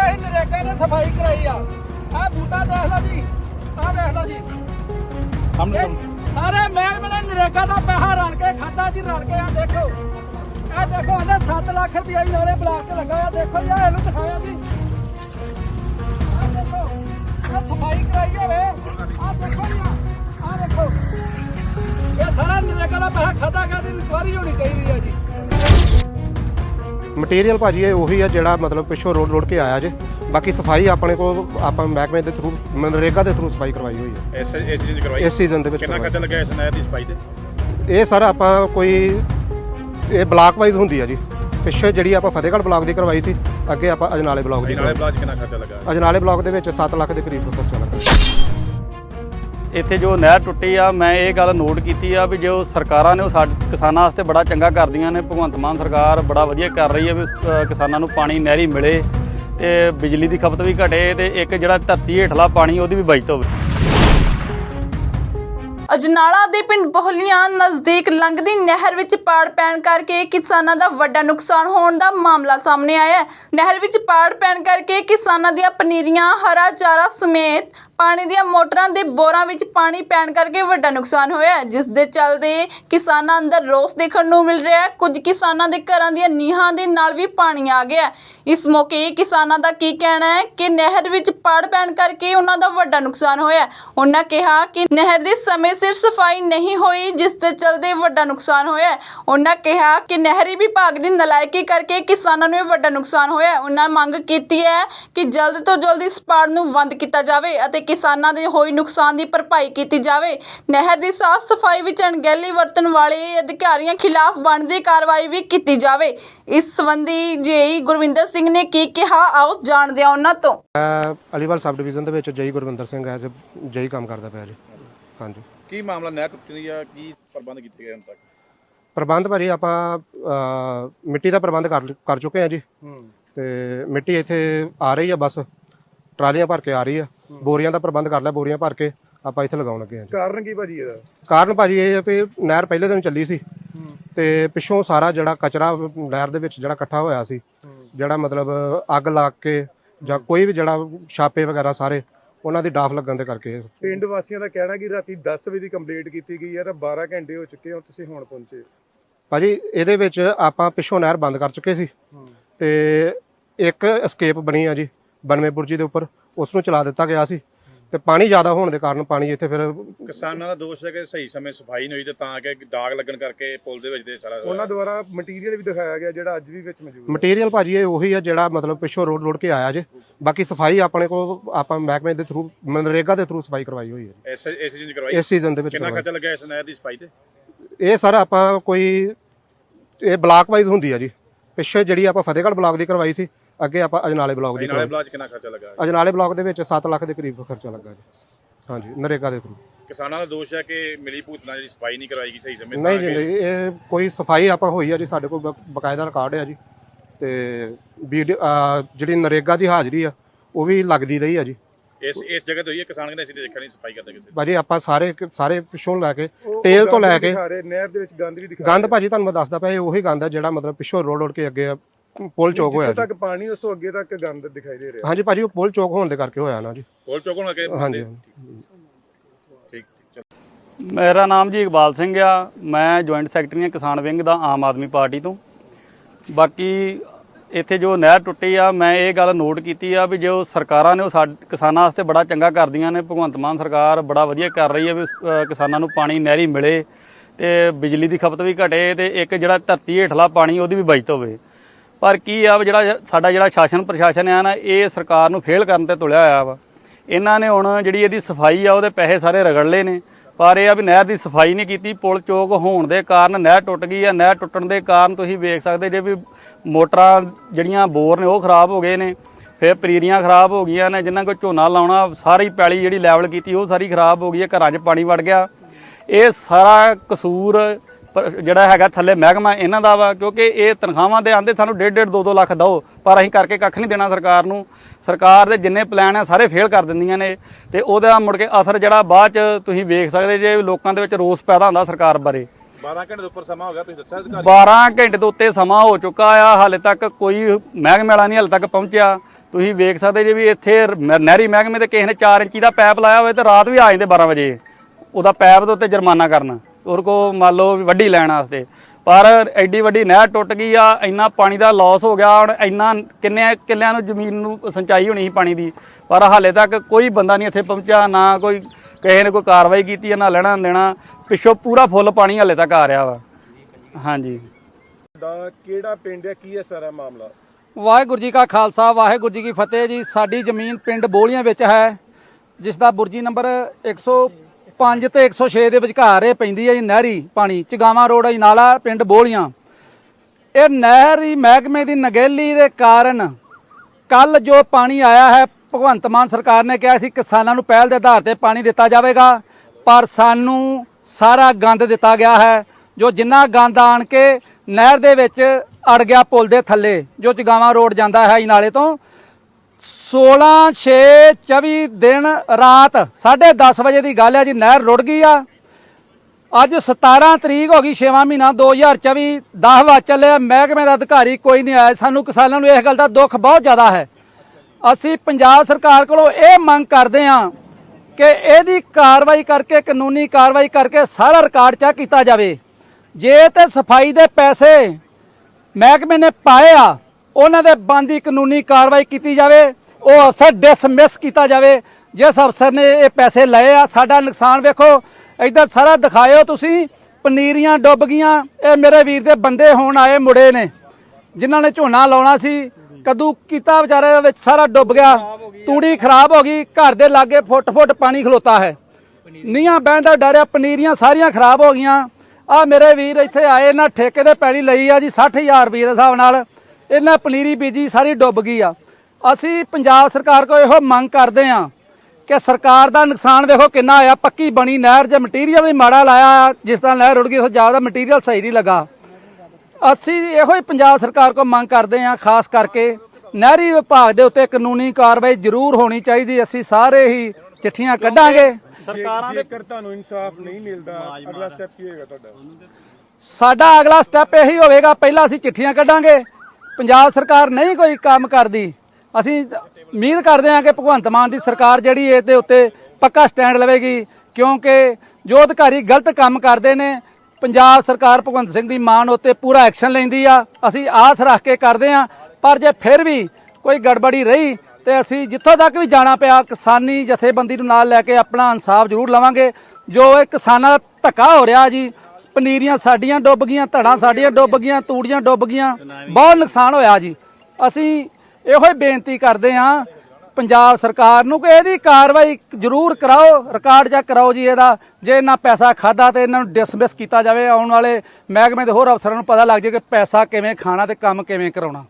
ਤੇ ਨਰੇਗਾ ਨੇ ਸਫ਼ਾਈ ਕਰਾਈ ਆ। ਆ ਬੂਟਾ ਦੇਖ ਲਓ ਜੀ। ਆ ਵੇਖ ਲਓ ਜੀ। ਇਹ ਸਾਰੇ ਮਹਿਕਮੇ ਨੇ ਨਰੇਗਾ ਦਾ ਪੈਸਾ ਰਲ ਕੇ ਖਾਦਾ ਜੀ ਰਲ ਕੇ ਆ ਦੇਖੋ। ਆ ਦੇਖੋ ਉਹਨੇ 7 ਲੱਖ ਹੀ ਨਾਲੇ ਬਲਾਕ ਤੇ ਲੱਗਾ ਮਟੀਰੀਅਲ ਭਾਜੀ ਇਹ ਉਹੀ ਆ ਜਿਹੜਾ ਮਤਲਬ ਪਿੱਛੋਂ ਰੋਡ ਰੋਡ ਕੇ ਆਇਆ ਜੇ। ਬਾਕੀ ਸਫ਼ਾਈ ਆਪਣੇ ਕੋਲ ਆਪਾਂ ਮਹਿਕਮੇ ਦੇ ਥਰੂ ਮਨਰੇਗਾ ਦੇ ਥਰੂ ਸਫ਼ਾਈ ਕਰਵਾਈ ਹੋਈ ਹੈ ਇਸ ਇਸ ਚੀਜ਼ ਕਰਵਾਈ? ਇਸ ਸੀਜ਼ਨ ਦੇ ਵਿੱਚ ਕਿੰਨਾ। ਖਰਚਾ ਲੱਗਿਆ ਇਸ ਨਹਿਰ ਦੀ ਸਫ਼ਾਈ ਤੇ? ਇਹ ਸਰ ਆਪਾਂ ਕੋਈ ਇਹ ਬਲਾਕ ਵਾਈਜ਼ ਹੁੰਦੀ ਆ ਜੀ। ਪਿੱਛੇ ਜਿਹੜੀ ਆਪਾਂ ਫਤਿਹਗੜ੍ਹ ਬਲਾਕ ਦੀ ਕਰਵਾਈ ਸੀ ਅੱਗੇ ਆਪਾਂ ਅਜਨਾਲੇ ਬਲਾਕ ਦੀ ਨਾਲੇ ਕਰਵਾਈ। ਬਲਾਜ ਕਿੰਨਾ ਖਰਚਾ ਲੱਗਾ? ਅਜਨਾਲੇ ਬਲਾਕ ਦੇ ਵਿੱਚ 7 ਲੱਖ ਦੇ ਕਰੀਬ ਖਰਚਾ ਲੱਗਾ। ਇੱਥੇ ਜੋ ਨਹਿਰ ਟੁੱਟੀ ਆ, ਮੈਂ ਇਹ ਗੱਲ ਨੋਟ ਕੀਤੀ ਆ ਵੀ ਜੋ ਸਰਕਾਰਾਂ ਨੇ ਉਹ ਸਾਡੇ ਕਿਸਾਨਾਂ ਵਾਸਤੇ ਬੜਾ ਚੰਗਾ ਕਰਦੀਆਂ ਨੇ, ਭਗਵੰਤ ਮਾਨ ਸਰਕਾਰ ਬੜਾ ਵਧੀਆ ਕਰ ਰਹੀ ਹੈ ਵੀ ਕਿਸਾਨਾਂ ਨੂੰ ਪਾਣੀ ਨਹਿਰੀ ਮਿਲੇ ਤੇ ਬਿਜਲੀ ਦੀ ਖਪਤ ਵੀ ਘਟੇ ਤੇ ਇੱਕ ਜਿਹੜਾ ਧਰਤੀ ਹੇਠਲਾ ਪਾਣੀ ਉਹਦੀ ਵੀ ਬਚਤ ਹੋਵੇ। ਅਜਨਾਲਾ ਦੇ ਪਿੰਡ ਬੋਹਲੀਆਂ ਨਜ਼ਦੀਕ ਲੰਘਦੀ ਨਹਿਰ ਵਿੱਚ ਪਾੜ ਪੈਣ ਕਰਕੇ ਕਿਸਾਨਾਂ ਦਾ ਵੱਡਾ ਨੁਕਸਾਨ ਹੋਣ ਦਾ ਮਾਮਲਾ ਸਾਹਮਣੇ ਆਇਆ ਹੈ। ਨਹਿਰ ਵਿੱਚ ਪਾੜ ਪੈਣ ਕਰਕੇ ਕਿਸਾਨਾਂ ਦੀਆਂ ਪਨੀਰੀਆਂ, ਹਰਾ ਚਾਰਾ ਸਮੇਤ ਪਾਣੀ ਦੀਆਂ ਮੋਟਰਾਂ ਦੇ ਬੋਰਾਂ ਵਿੱਚ ਪਾਣੀ ਪੈਣ ਕਰਕੇ ਵੱਡਾ ਨੁਕਸਾਨ ਹੋਇਆ ਜਿਸ ਦੇ ਚੱਲਦੇ ਕਿਸਾਨਾਂ ਅੰਦਰ ਰੋਸ ਦੇਖਣ ਨੂੰ ਮਿਲ ਰਿਹਾ ਹੈ। ਕੁਝ ਕਿਸਾਨਾਂ ਦੇ ਘਰਾਂ ਦੀਆਂ ਨੀਹਾਂ ਦੇ ਨਾਲ ਵੀ ਪਾਣੀ ਆ ਗਿਆ ਇਸ ਮੌਕੇ ਕਿਸਾਨਾਂ ਦਾ ਕੀ ਕਹਿਣਾ ਹੈ ਕਿ ਨਹਿਰ ਵਿੱਚ ਪਾੜ ਪੈਣ ਕਰਕੇ ਉਹਨਾਂ ਦਾ ਵੱਡਾ ਨੁਕਸਾਨ ਹੋਇਆ ਉਹਨਾਂ ਕਿਹਾ ਕਿ ਨਹਿਰ ਦੀ ਸਮੇਂ ਸਿਰ ਸਫ਼ਾਈ ਨਹੀਂ ਹੋਈ, ਜਿਸ ਦੇ ਚਲਦੇ ਵੱਡਾ ਨੁਕਸਾਨ ਹੋਇਆ ਉਹਨਾਂ ਕਿਹਾ ਕਿ ਨਹਿਰੀ ਵਿਭਾਗ ਦੀ ਨਲਾਇਕੀ ਕਰਕੇ ਕਿਸਾਨਾਂ ਨੂੰ ਇਹ ਵੱਡਾ ਨੁਕਸਾਨ ਹੋਇਆ ਉਹਨਾਂ ਮੰਗ ਕੀਤੀ ਹੈ ਕਿ ਜਲਦ ਤੋਂ ਜਲਦ ਇਸ ਪਾੜ ਨੂੰ ਬੰਦ ਕੀਤਾ ਜਾਵੇ ਅਤੇ ਕਿਸਾਨਾਂ ਦੇ ਹੋਈ ਨੁਕਸਾਨ ਦੀ ਭਰਪਾਈ ਕੀਤੀ ਜਾਵੇ। ਨਹਿਰ ਦੀ ਸਾਫ਼ ਸਫ਼ਾਈ ਵਿੱਚ ਅਣਗਹਿਲੀ ਵਰਤਣ ਵਾਲੇ ਅਧਿਕਾਰੀਆਂ ਖਿਲਾਫ ਬਣਦੀ ਕਾਰਵਾਈ ਵੀ ਕੀਤੀ ਜਾਵੇ। ਇਸ ਸੰਬੰਧੀ ਜੇਈ ਗੁਰਵਿੰਦਰ ਸਿੰਘ ਨੇ ਕੀ ਕਿਹਾ ਆਓ ਜਾਣਦੇ ਹਾਂ ਉਹਨਾਂ ਤੋਂ। ਅਲੀਵਾਲ ਸਬ ਡਿਵੀਜ਼ਨ ਦੇ ਵਿੱਚ ਜਈ ਗੁਰਵਿੰਦਰ ਸਿੰਘ ਐਜ਼ ਜਈ ਕੰਮ ਕਰਦਾ ਪਿਆ ਜੀ। ਹਾਂਜੀ। ਕੀ ਮਾਮਲਾ ਨਹਿਰ ਟੁੱਟੀ ਆ ਕੀ ਪ੍ਰਬੰਧ ਕੀਤੇ ਗਏ ਹੁਣ ਤੱਕ? ਪ੍ਰਬੰਧ ਭਾਜੀ ਆਪਾਂ ਮਿੱਟੀ ਦਾ ਪ੍ਰਬੰਧ ਕਰ ਕਰ ਚੁੱਕੇ ਹਾਂ ਜੀ। ਤੇ ਮਿੱਟੀ ਇੱਥੇ ਆ ਰਹੀ ਆ ਬਸ ਟਰਾਲੀਆਂ ਭਰ ਕੇ ਆ ਰਹੀ ਆ। ਬੋਰੀਆਂ ਦਾ ਪ੍ਰਬੰਧ ਕਰ ਲਿਆ ਬੋਰੀਆਂ ਭਰ ਕੇ ਆਪਾਂ ਇੱਥੇ ਲਗਾਉਣ ਲੱਗੇ ਹਾਂ ਜੀ। ਕਾਰਨ ਕੀ ਭਾਜੀ ਇਹਦਾ? ਕਾਰਨ ਭਾਜੀ ਇਹ ਹੈ ਵੀ ਨਹਿਰ ਪਹਿਲੇ ਦਿਨ ਚੱਲੀ ਸੀ ਤੇ ਪਿੱਛੋਂ ਸਾਰਾ ਜਿਹੜਾ ਕਚਰਾ ਨਹਿਰ ਦੇ ਵਿੱਚ ਜਿਹੜਾ ਇਕੱਠਾ ਹੋਇਆ ਸੀ ਜਿਹੜਾ ਮਤਲਬ ਅੱਗ ਲੱਗ ਕੇ ਜਾਂ ਕੋਈ ਵੀ ਜਿਹੜਾ ਛਾਪੇ ਵਗੈਰਾ ਸਾਰੇ ਉਹਨਾਂ ਦੀ ਡਾਫ ਲੱਗਣ ਦੇ ਕਰਕੇ ਪਿੰਡ ਵਾਸੀਆਂ ਦਾ ਕਹਿਣਾ ਕਿ ਰਾਤੀ 10 ਵਜੇ ਦੀ ਕੰਪਲੀਟ ਕੀਤੀ ਗਈ ਹੈ ਤਾਂ 12 ਘੰਟੇ ਹੋ ਚੁੱਕੇ ਹੋ ਤੁਸੀਂ ਹੁਣ ਪਹੁੰਚੇ। ਭਾਜੀ ਇਹਦੇ ਵਿੱਚ ਆਪਾਂ ਪਿੱਛੋਂ ਨਹਿਰ ਬੰਦ ਕਰ ਚੁੱਕੇ ਸੀ ਤੇ ਇੱਕ ਐਸਕੇਪ ਬਣੀ ਆ ਜੀ ਬਨਵੇਂ ਬੁਰਜੀ ਦੇ ਉੱਪਰ। ਉਸ ਨੂੰ ਚਲਾ ਦਿੱਤਾ ਗਿਆ ਸੀ ਤੇ ਪਾਣੀ ਜ਼ਿਆਦਾ ਹੋਣ ਦੇ ਕਾਰਨ ਪਾਣੀ ਇੱਥੇ ਫਿਰ ਕਿਸਾਨਾਂ ਦਾ ਦੋਸ਼ ਹੈ ਕਿ ਸਹੀ ਸਮੇਂ ਸਫ਼ਾਈ ਨਹੀਂ ਹੋਈ ਤੇ ਤਾਂ ਕਿ ਦਾਗ ਲੱਗਣ ਕਰਕੇ ਪੁਲ ਦੇ ਵਿੱਚ ਦੇ ਸਾਰਾ ਉਹਨਾਂ ਦੁਆਰਾ ਮਟੀਰੀਅਲ ਵੀ ਦਿਖਾਇਆ ਗਿਆ ਜਿਹੜਾ ਅੱਜ ਵੀ ਵਿੱਚ ਮੌਜੂਦ ਹੈ। ਮਟੀਰੀਅਲ ਭਾਜੀ ਇਹ ਉਹੀ ਆ ਜਿਹੜਾ ਮਤਲਬ ਪਿੱਛੋਂ ਰੋਡ ਰੋਡ ਕੇ ਆਇਆ ਜੇ। ਬਾਕੀ ਸਫ਼ਾਈ ਆਪਣੇ ਕੋਲ ਆਪਾਂ ਮਹਿਕਮੇ ਦੇ ਥਰੂ ਮਨਰੇਗਾ ਦੇ ਥਰੂ ਸਫ਼ਾਈ ਕਰਵਾਈ ਹੋਈ ਹੈ ਇਸ ਇਸ ਚੀਜ਼ ਕਰਵਾਈ? ਇਸ ਸੀਜ਼ਨ ਦੇ ਵਿੱਚ ਕਿੰਨਾ। ਖਰਚਾ ਲੱਗਿਆ ਇਸ ਨਹਿਰ ਦੀ ਸਫ਼ਾਈ ਤੇ? ਇਹ ਸਰ ਆਪਾਂ ਕੋਈ ਇਹ ਬਲਾਕ ਵਾਈਜ਼ ਹੁੰਦੀ ਆ ਜੀ। ਪਿੱਛੇ ਜਿਹੜੀ ਆਪਾਂ ਫਤਿਹਗੜ੍ਹ ਬਲਾਕ ਦੀ ਕਰਵਾਈ ਸੀ ਅੱਗੇ ਆਪਾਂ ਅਜਨਾਲੇ ਬਲਾਕ ਦੀ ਨਾਲੇ ਕਰਵਾਈ ਬਲਾਜ ਕਿੰਨਾ ਖਰਚਾ ਲੱਗਾ ਅਜਨਾਲੇ ਬਲਾਕ ਦੇ ਵਿੱਚ 7 ਲੱਖ ਦੇ ਕਰੀਬ ਖਰਚਾ ਲੱਗਾ ਜੀ। ਹਾਂਜੀ ਨਰੇਗਾ ਦੇ ਥਰੂ ਕਿਸਾਨਾਂ ਦਾ ਦੋਸ਼ ਹੈ ਕਿ ਮਿਲੀ ਭੂਤ ਨਾਲ ਜਿਹੜੀ ਸਫ਼ਾਈ ਨਹੀਂ ਕਰਵਾਈ ਗਈ ਸਹੀ ਸਮੇਂ ਨਹੀਂ ਤਾਂ ਜੀ ਨਹੀਂ ਇਹ ਕੋਈ ਸਫ਼ਾਈ ਆਪਾਂ ਹੋਈ ਆ ਜੀ ਸਾਡੇ ਕੋਲ ਬ- ਬਕਾਇਦਾ ਰਿਕਾਰਡ ਆ ਜੀ। ਤੇ ਵੀਡੀਓ ਅਹ ਜਿਹੜੀ ਨਰੇਗਾ ਦੀ ਹਾਜ਼ਰੀ ਆ ਉਹ ਵੀ ਲੱਗਦੀ ਰਹੀ ਆ ਜੀ। ਇਸ ਇਸ ਜਗ੍ਹਾ ਤੇ ਹੋਈ ਹੈ ਕਿਸਾਨ ਕਹਿੰਦੇ ਅਸੀਂ ਤੇ ਦੇਖਿਆ ਨਹੀਂ ਸਫ਼ਾਈ ਕਰਦੇ ਕਿਸੇ ਭਾਜੀ ਆਪਾਂ ਸਾਰੇ ਸਾਰੇ ਪਿੱਛੋਂ ਲੈ ਕੇ ਉਹ- ਤੇਲ ਉਹ ਤੋਂ ਲੈ ਕੇ- ਦਿਖਾ ਰਹੇ, ਨਹਿਰ ਦੇ ਵਿੱਚ ਗੰਦ ਵੀ ਦਿਖਾ ਗੰਦ ਰਹੇ। ਭਾਜੀ ਤੁਹਾਨੂੰ ਮੈਂ ਦੱਸਦਾ ਪਿਆ ਇਹ ਉਹੀ ਗੰਦ ਆ ਜਿਹੜਾ ਮਤਲਬ ਪਿੱਛੋਂ ਰੋਡ ਰੋਡ ਕੇ ਅੱਗੇ ਆ, ਪੁਲ ਚੌਕ ਹੋਇਆ ਜਿੱਥੋਂ ਜੀ ਤੱਕ ਪਾਣੀ ਉਸ ਤੋਂ ਅੱਗੇ ਤੱਕ ਗੰਦ ਦਿਖਾਈ ਦੇ ਰਿਹਾ। ਹਾਂਜੀ ਭਾਜੀ ਉਹ ਪੁਲ ਚੌਕ ਹੋਣ ਦੇ ਕਰਕੇ ਹੋਇਆ ਨਾ ਜੀ। ਪੁਲ ਚੌਕਣ ਲੱਗੇ। ਹਾਂਜੀ ਠੀਕ ਠੀਕ। ਚਲੋ ਮੇਰਾ ਨਾਮ ਜੀ ਇਕਬਾਲ ਸਿੰਘ ਆ। ਮੈਂ ਜੁਆਇੰਟ ਸੈਕਟਰੀ ਹਾਂ ਕਿਸਾਨ ਵਿੰਗ ਦਾ ਆਮ ਆਦਮੀ ਪਾਰਟੀ ਤੋਂ। ਬਾਕੀ ਇੱਥੇ ਜੋ ਨਹਿਰ ਟੁੱਟੀ ਆ ਮੈਂ ਇਹ ਗੱਲ ਨੋਟ ਕੀਤੀ ਆ ਵੀ ਜੋ ਸਰਕਾਰਾਂ ਨੇ ਉਹ ਸਾਡੇ ਕਿਸਾਨਾਂ ਵਾਸਤੇ ਬੜਾ ਚੰਗਾ ਕਰਦੀਆਂ ਨੇ। ਭਗਵੰਤ ਮਾਨ ਸਰਕਾਰ ਬੜਾ ਵਧੀਆ ਕਰ ਰਹੀ ਹੈ ਵੀ ਅ, ਕਿਸਾਨਾਂ ਨੂੰ ਪਾਣੀ ਨਹਿਰੀ ਮਿਲੇ ਤੇ ਬਿਜਲੀ ਦੀ ਖਪਤ ਵੀ ਘਟੇ ਤੇ ਇੱਕ ਜਿਹੜਾ ਧਰਤੀ ਹੇਠਲਾ ਪਾਣੀ ਉਹਦੀ ਵੀ ਬਚਤ ਹੋਵੇ। ਪਰ ਕੀ ਆ ਵੀ ਜਿਹੜਾ ਸਾਡਾ ਜਿਹੜਾ ਸ਼ਾਸਨ ਪ੍ਰਸ਼ਾਸਨ ਆ ਨਾ, ਇਹ ਸਰਕਾਰ ਨੂੰ ਫੇਲ ਕਰਨ ਤੇ ਤੁਲਿਆ ਹੋਇਆ ਵਾ। ਇਹਨਾਂ ਨੇ ਹੁਣ ਜਿਹੜੀ ਇਹਦੀ ਸਫ਼ਾਈ ਆ, ਉਹਦੇ ਪੈਸੇ ਸਾਰੇ ਰਗੜ ਲਏ ਨੇ। ਪਰ ਇਹ ਆ ਵੀ ਨਹਿਰ ਦੀ ਸਫ਼ਾਈ ਨਹੀਂ ਕੀਤੀ, ਪੁਲ ਚੋਕ ਹੋਣ ਦੇ ਕਾਰਨ ਨਹਿਰ ਟੁੱਟ ਗਈ ਆ। ਨਹਿਰ ਟੁੱਟਣ ਦੇ ਕਾਰਨ ਤੁਸੀਂ ਵੇਖ ਸਕਦੇ ਜੇ ਵੀ ਮੋਟਰਾਂ ਜਿਹੜੀਆਂ ਬੋਰ ਨੇ, ਉਹ ਖਰਾਬ ਹੋ ਗਏ ਨੇ। ਫਿਰ ਪਰੀਰੀਆਂ ਖਰਾਬ ਹੋ ਗਈਆਂ ਨੇ ਜਿਨ੍ਹਾਂ ਕੋ ਝੋਨਾ ਲਾਉਣਾ, ਸਾਰੀ ਪੈਲੀ ਜਿਹੜੀ ਲੈਵਲ ਕੀਤੀ, ਉਹ ਸਾਰੀ ਖਰਾਬ ਹੋ ਗਈ ਹੈ ਘਰਾਂ 'ਚ ਪਾਣੀ ਵੜ ਗਿਆ। ਇਹ ਸਾਰਾ ਕਸੂਰ ਜਿਹੜਾ ਹੈਗਾ ਥੱਲੇ ਮਹਿਕਮਾ ਇਹਨਾਂ ਦਾ ਵਾ ਕਿਉਂਕਿ ਇਹ ਤਨਖਾਹਾਂ ਦੇ ਆਂਦੇ ਸਾਨੂੰ 1.5 2 2 ਲੱਖ ਦਿਓ ਪਰ ਅਸੀਂ ਕਰਕੇ ਕੱਖ ਨਹੀਂ ਦੇਣਾ ਸਰਕਾਰ ਨੂੰ। ਸਰਕਾਰ ਦੇ ਜਿੰਨੇ ਪਲਾਨ ਆ ਸਾਰੇ ਫੇਲ ਕਰ ਦਿੰਦੀਆਂ ਨੇ। ਤੇ ਉਹਦਾ ਮੁੜ ਕੇ ਅਸਰ ਜਿਹੜਾ ਬਾਅਦ ਚ ਤੁਸੀਂ ਵੇਖ ਸਕਦੇ ਜੇ ਲੋਕਾਂ ਦੇ ਵਿੱਚ ਰੋਸ ਪੈਦਾ ਹੁੰਦਾ ਸਰਕਾਰ ਬਾਰੇ। 12 ਘੰਟੇ ਦੇ ਉੱਪਰ ਸਮਾਂ ਹੋ ਗਿਆ ਤੁਸੀਂ ਦੱਸਿਆ ਅਧਿਕਾਰੀ 12 ਘੰਟੇ ਤੋਂ ਉੱਤੇ ਸਮਾਂ ਹੋ ਚੁੱਕਾ ਆ ਹਾਲੇ ਤੱਕ ਕੋਈ ਮਹਿਕਮੇ ਵਾਲਾ ਨਹੀਂ ਹਾਲੇ ਤੱਕ ਪਹੁੰਚਿਆ। ਤੁਸੀਂ ਵੇਖ ਸਕਦੇ ਜੇ ਵੀ ਇੱਥੇ ਨਹਿਰੀ ਮਹਿਕਮੇ ਤੇ ਕਿਸੇ ਨੇ 4 ਇੰਚੀ ਦਾ ਪੈਪ ਲਾਇਆ ਹੋਵੇ ਤੇ ਰਾਤ ਵੀ ਆ ਜਾਂਦੇ 12 ਵਜੇ। ਉਹਦਾ ਪੈਪ ਦੇ ਉੱਤੇ ਜੁਰਮਾਨਾ ਕਰਨਾ। ਉਹਦੇ ਕੋ ਮੰਨ ਲਓ ਵੱਡੀ ਲੈਣ ਵਾਸਤੇ। ਪਰ ਐਡੀ ਵੱਡੀ ਨਹਿਰ ਟੁੱਟ ਗਈ ਆ ਇੰਨਾ ਪਾਣੀ ਦਾ ਲਾਸ ਹੋ ਗਿਆ ਹੁਣ ਇੰਨਾ ਕਿੰਨੇ ਕਿੱਲਿਆਂ ਨੂੰ ਜ਼ਮੀਨ ਨੂੰ ਸਿੰਚਾਈ ਹੋਣੀ ਸੀ ਪਾਣੀ ਦੀ। ਪਰ ਹਾਲੇ ਤੱਕ ਕੋਈ ਬੰਦਾ ਨਹੀਂ ਇੱਥੇ ਪਹੁੰਚਿਆ ਨਾ ਕੋਈ ਕਿਸੇ ਨੇ ਕੋਈ ਕਾਰਵਾਈ ਕੀਤੀ ਨਾ ਲੈਣਾ ਦੇਣਾ। ਪਿੱਛੋਂ ਪੂਰਾ ਫੁੱਲ ਪਾਣੀ ਹਾਲੇ ਤੱਕ ਆ ਰਿਹਾ ਵਾ। ਹਾਂਜੀ। ਦਾ ਕਿਹੜਾ ਪਿੰਡ ਹੈ? ਕੀ ਹੈ ਸਾਰਾ ਮਾਮਲਾ? ਵਾਹਿਗੁਰੂ ਜੀ ਕਾ ਖਾਲਸਾ ਵਾਹਿਗੁਰੂ ਜੀ ਕੀ ਫਤਿਹ ਜੀ। ਸਾਡੀ ਜ਼ਮੀਨ ਪਿੰਡ ਬੋਲੀਆਂ ਵਿੱਚ ਹੈ ਜਿਸ ਦਾ ਬੁਰਜੀ ਨੰਬਰ 105 ਤੇ 106 ਦੇ ਵਿਚਕਾਰ ਇਹ ਪੈਂਦੀ ਹੈ ਜੀ ਨਹਿਰੀ ਪਾਣੀ, ਚਗਾਵਾ ਰੋਡ ਅਜਨਾਲਾ ਪਿੰਡ ਬੋਲੀਆਂ। ਇਹ ਨਹਿਰੀ ਮਹਿਕਮੇ ਦੀ ਨਗੇਲੀ ਦੇ ਕਾਰਨ ਕੱਲ ਜੋ ਪਾਣੀ ਆਇਆ ਹੈ, ਭਗਵੰਤ ਮਾਨ ਸਰਕਾਰ ਨੇ ਕਿਹਾ ਸੀ ਕਿਸਾਨਾਂ ਨੂੰ ਪਹਿਲ ਦੇ ਆਧਾਰ ਤੇ ਪਾਣੀ ਦਿੱਤਾ ਜਾਵੇਗਾ, ਪਰ ਸਾਨੂੰ ਸਾਰਾ ਗੰਦ ਦਿੱਤਾ ਗਿਆ ਹੈ, ਜੋ ਜਿੰਨਾ ਗੰਦ ਆਣ ਕੇ ਨਹਿਰ ਦੇ ਵਿੱਚ ਅੜ ਗਿਆ ਪੁਲ ਦੇ ਥੱਲੇ, ਜੋ ਚਗਾਵਾ ਰੋਡ ਜਾਂਦਾ ਹੈ ਨਾਲੇ ਤੋਂ 16 6 24 ਦਿਨ ਰਾਤ 10:30 ਵਜੇ ਦੀ ਗੱਲ ਹੈ ਜੀ, ਨਹਿਰ ਰੁੜ ਗਈ ਆ। ਅੱਜ 17 ਤਰੀਕ ਹੋ ਗਈ 6ਵਾਂ ਮਹੀਨਾ 2024 10 ਵਾ ਚੱਲਿਆ। ਮਹਿਕਮੇ ਦਾ ਅਧਿਕਾਰੀ ਕੋਈ ਨਹੀਂ ਆਇਆ। ਸਾਨੂੰ ਕਿਸਾਨਾਂ ਨੂੰ ਇਸ ਗੱਲ ਦਾ ਦੁੱਖ ਬਹੁਤ ਜ਼ਿਆਦਾ ਹੈ। ਅਸੀਂ ਪੰਜਾਬ ਸਰਕਾਰ ਕੋਲੋਂ ਇਹ ਮੰਗ ਕਰਦੇ ਹਾਂ ਕਿ ਇਹਦੀ ਕਾਰਵਾਈ ਕਰਕੇ, ਕਾਨੂੰਨੀ ਕਾਰਵਾਈ ਕਰਕੇ ਸਾਰਾ ਰਿਕਾਰਡ ਚੈੱਕ ਕੀਤਾ ਜਾਵੇ। ਜੇ ਤੇ ਸਫ਼ਾਈ ਦੇ ਪੈਸੇ ਮਹਿਕਮੇ ਨੇ ਪਾਏ ਆ, ਉਹਨਾਂ ਦੇ ਬੰਦੀ ਕਾਨੂੰਨੀ ਕਾਰਵਾਈ ਕੀਤੀ ਜਾਵੇ। ਉਹ ਅਫਸਰ ਡਿਸਮਿਸ ਕੀਤਾ ਜਾਵੇ। ਜਿਸ ਅਫਸਰ ਨੇ ਇਹ ਪੈਸੇ ਲਏ ਆ, ਸਾਡਾ ਨੁਕਸਾਨ ਵੇਖੋ। ਇੱਧਰ ਸਾਰਾ ਦਿਖਾਇਓ ਤੁਸੀਂ, ਪਨੀਰੀਆਂ ਡੁੱਬ ਗਈਆਂ। ਇਹ ਮੇਰੇ ਵੀਰ ਦੇ ਬੰਦੇ ਹੋਣ ਆਏ ਮੁੜੇ ਨੇ, ਜਿਨ੍ਹਾਂ ਨੇ ਝੋਨਾ ਲਾਉਣਾ ਸੀ। ਕਦੂ ਕੀਤਾ ਵਿਚਾਰੇ ਦੇ ਵਿੱਚ ਸਾਰਾ ਡੁੱਬ ਗਿਆ। ਤੂੜੀ ਖਰਾਬ ਹੋ ਗਈ, ਘਰ ਦੇ ਲਾਗੇ ਫੁੱਟ ਫੁੱਟ ਪਾਣੀ ਖਲੋਤਾ ਹੈ। ਨੀਆਂ ਬਹਿਣ ਦਾ ਡਰਿਆ ਪਨੀਰੀਆਂ ਸਾਰੀਆਂ ਖਰਾਬ ਹੋ ਗਈਆਂ। ਆ ਮੇਰੇ ਵੀਰ ਇੱਥੇ ਆਏ, ਇਹਨਾਂ ਠੇਕੇ ਦੇ ਪੈਲੀ ਲਈ ਆ ਜੀ 60000 ਰੁਪਏ ਦੇ ਹਿਸਾਬ ਨਾਲ। ਇਹਨਾਂ ਪਨੀਰੀ ਬੀਜੀ, ਸਾਰੀ ਡੁੱਬ ਗਈ ਆ। ਅਸੀਂ ਪੰਜਾਬ ਸਰਕਾਰ ਕੋਲ ਇਹੋ ਮੰਗ ਕਰਦੇ ਆ ਕਿ ਸਰਕਾਰ ਦਾ ਨੁਕਸਾਨ ਵੇਖੋ ਕਿੰਨਾ ਹੋਇਆ। ਪੱਕੀ ਬਣੀ ਨਹਿਰ ਜੇ ਮਟੀਰੀਅਲ ਵੀ ਮਾੜਾ ਲਾਇਆ ਜਿਸ ਤਰ੍ਹਾਂ ਨਹਿਰ ਰੁੜ ਗਈ ਉਸ ਜ਼ਿਆਦਾ ਮਟੀਰੀਅਲ ਸਹੀ ਨਹੀਂ ਲੱਗਾ। ਅਸੀਂ ਇਹੋ ਹੀ ਪੰਜਾਬ ਸਰਕਾਰ ਕੋਲ ਮੰਗ ਕਰਦੇ ਹਾਂ ਖਾਸ ਕਰਕੇ ਨਹਿਰੀ ਵਿਭਾਗ ਦੇ ਉੱਤੇ ਕਾਨੂੰਨੀ ਕਾਰਵਾਈ ਜ਼ਰੂਰ ਹੋਣੀ ਚਾਹੀਦੀ ਅਸੀਂ ਸਾਰੇ ਹੀ ਚਿੱਠੀਆਂ ਕੱਢਾਂਗੇ। ਸਰਕਾਰਾਂ ਦੇ ਜੇਕਰ ਤੁਹਾਨੂੰ ਇਨਸਾਫ ਨਹੀਂ ਮਿਲਦਾ ਅਗਲਾ ਸਟੈਪ ਕੀ ਹੋਏਗਾ ਤੁਹਾਡਾ? ਸਾਡਾ ਅਗਲਾ ਸਟੈਪ ਇਹੀ ਹੋਵੇਗਾ ਪਹਿਲਾਂ ਅਸੀਂ ਚਿੱਠੀਆਂ ਕੱਢਾਂਗੇ। ਪੰਜਾਬ ਸਰਕਾਰ ਨਹੀਂ ਕੋਈ ਕੰਮ ਕਰਦੀ। ਅਸੀਂ ਉਮੀਦ ਕਰਦੇ ਹਾਂ ਕਿ ਭਗਵੰਤ ਮਾਨ ਦੀ ਸਰਕਾਰ ਜਿਹੜੀ ਇਹਦੇ ਉੱਤੇ ਪੱਕਾ ਸਟੈਂਡ ਲਵੇਗੀ, ਕਿਉਂਕਿ ਜੋ ਅਧਿਕਾਰੀ ਗਲਤ ਕੰਮ ਕਰਦੇ ਨੇ, ਪੰਜਾਬ ਸਰਕਾਰ ਭਗਵੰਤ ਸਿੰਘ ਦੀ ਮਾਨ ਉੱਤੇ ਪੂਰਾ ਐਕਸ਼ਨ ਲੈਂਦੀ ਆ। ਅਸੀਂ ਆਸ ਰੱਖ ਕੇ ਕਰਦੇ ਆ ਪਰ ਜੇ ਫਿਰ ਵੀ ਕੋਈ ਗੜਬੜੀ ਰਹੀ, ਤੇ ਅਸੀਂ ਜਿੱਥੋਂ ਤੱਕ ਵੀ ਜਾਣਾ ਪਿਆ, ਕਿਸਾਨੀ ਜਥੇਬੰਦੀ ਨੂੰ ਨਾਲ ਲੈ ਕੇ ਆਪਣਾ ਇਨਸਾਫ ਜ਼ਰੂਰ ਲਵਾਂਗੇ। ਜੋ ਇਹ ਕਿਸਾਨਾਂ ਦਾ ਧੱਕਾ ਹੋ ਰਿਹਾ ਜੀ, ਪਨੀਰੀਆਂ ਸਾਡੀਆਂ ਡੁੱਬ ਗਈਆਂ, ਧੜਾਂ ਸਾਡੀਆਂ ਡੁੱਬ ਗਈਆਂ, ਤੂੜੀਆਂ ਡੁੱਬ ਗਈਆਂ, ਬਹੁਤ ਨੁਕਸਾਨ ਹੋਇਆ ਜੀ। ਅਸੀਂ ਇਹੋ ਹੀ ਬੇਨਤੀ ਕਰਦੇ ਹਾਂ ਪੰਜਾਬ ਸਰਕਾਰ ਨੂੰ ਕਿ ਇਹਦੀ ਕਾਰਵਾਈ ਜ਼ਰੂਰ ਕਰਾਓ, ਰਿਕਾਰਡ ਚੈੱਕ ਕਰਾਓ ਜੀ ਇਹਦਾ। ਜੇ ਇਹਨਾਂ ਪੈਸਾ ਖਾਦਾ ਤੇ ਇਹਨਾਂ ਨੂੰ ਡਿਸਮਿਸ ਕੀਤਾ ਜਾਵੇ, ਆਉਣ ਵਾਲੇ ਮਹਿਕਮੇ ਦੇ ਹੋਰ ਅਫਸਰਾਂ ਨੂੰ ਪਤਾ ਲੱਗ ਜਾਵੇ ਕਿ ਪੈਸਾ ਕਿਵੇਂ ਖਾਣਾ ਤੇ ਕੰਮ ਕਿਵੇਂ ਕਰਾਉਣਾ।